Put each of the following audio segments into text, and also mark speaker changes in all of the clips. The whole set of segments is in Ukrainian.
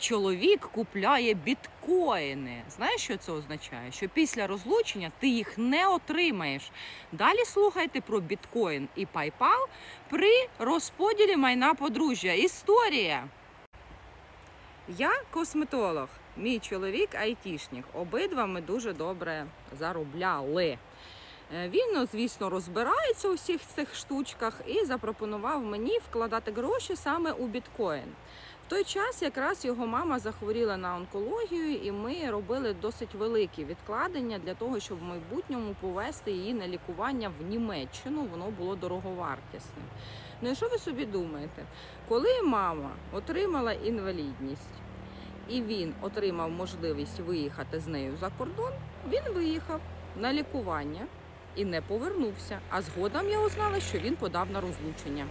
Speaker 1: чоловік купляє біткоїни. Знаєш, що це означає? Що після розлучення ти їх не отримаєш. Далі слухайте про біткоін і PayPal при розподілі майна подружжя. Історія. Я косметолог, мій чоловік айтішник. Обидва ми дуже добре заробляли. Е, Він, ну, звісно, розбирається у всіх цих штучках і запропонував мені вкладати гроші саме у біткоін. Той час якраз його мама захворіла на онкологію, і ми робили досить великі відкладення для того, щоб в майбутньому повести її на лікування в Німеччину. Воно було дороговартісним. Ну і що ви собі думаєте? Коли мама отримала інвалідність і він отримав можливість виїхати з нею за кордон, він виїхав на лікування і не повернувся. А згодом я узнала, що він подав на розлучення.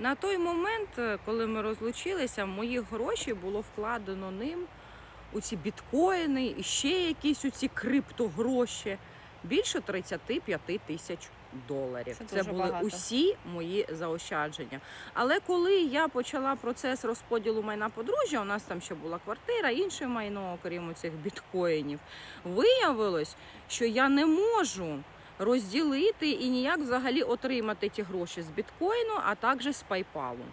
Speaker 1: На той момент, е, коли ми розлучилися, мої гроші було вкладено ним у ці біткоїни і ще якісь у ці криптогроші. Більше 35 тисяч доларів.
Speaker 2: Це
Speaker 1: Це, були
Speaker 2: багато.
Speaker 1: усі мої заощадження. Але коли я почала процес розподілу майна подружжя, у нас там ще була квартира, інше майно, окрім цих біткоїнів, виявилось, що я не можу розділити і ніяк взагалі отримати ті гроші з біткоїну, а також з пайпалу.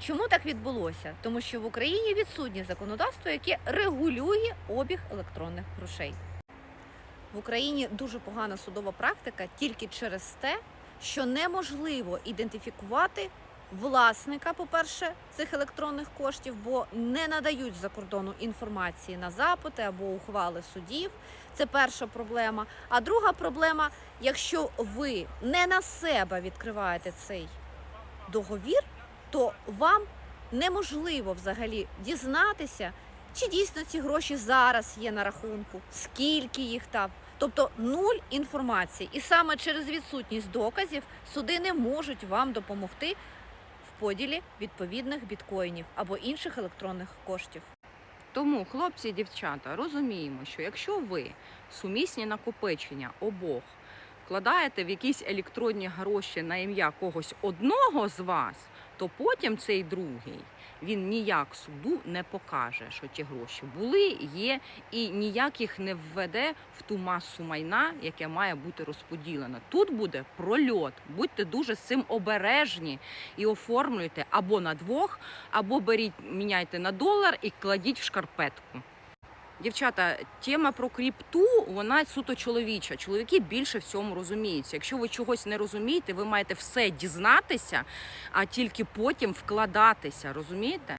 Speaker 2: Чому так відбулося? Тому що в Україні відсутнє законодавство, яке регулює обіг електронних грошей. В Україні дуже погана судова практика тільки через те, що неможливо ідентифікувати власника, по-перше, цих електронних коштів, бо не надають за кордону інформації на запити або ухвали судів. Це перша проблема. А друга проблема, якщо ви не на себе відкриваєте цей договір, то вам неможливо взагалі дізнатися, чи дійсно ці гроші зараз є на рахунку, скільки їх там. Тобто нуль інформації. І саме через відсутність доказів суди не можуть вам допомогти поділі відповідних біткоїнів або інших електронних коштів.
Speaker 1: Тому, хлопці і дівчата, розуміємо, що якщо ви сумісні накопичення обох вкладаєте в якісь електронні гроші на ім'я когось одного з вас, то потім цей другий він ніяк суду не покаже, що ті гроші були, є, і ніяк їх не введе в ту масу майна, яке має бути розподілено. Тут буде прольот. Будьте дуже з цим обережні і оформлюйте або на двох, або беріть, міняйте на долар і кладіть в шкарпетку. Дівчата, тема про кріпту, вона суто чоловіча. Чоловіки більше в цьому розуміються. Якщо ви чогось не розумієте, ви маєте все дізнатися, а тільки потім вкладатися. Розумієте?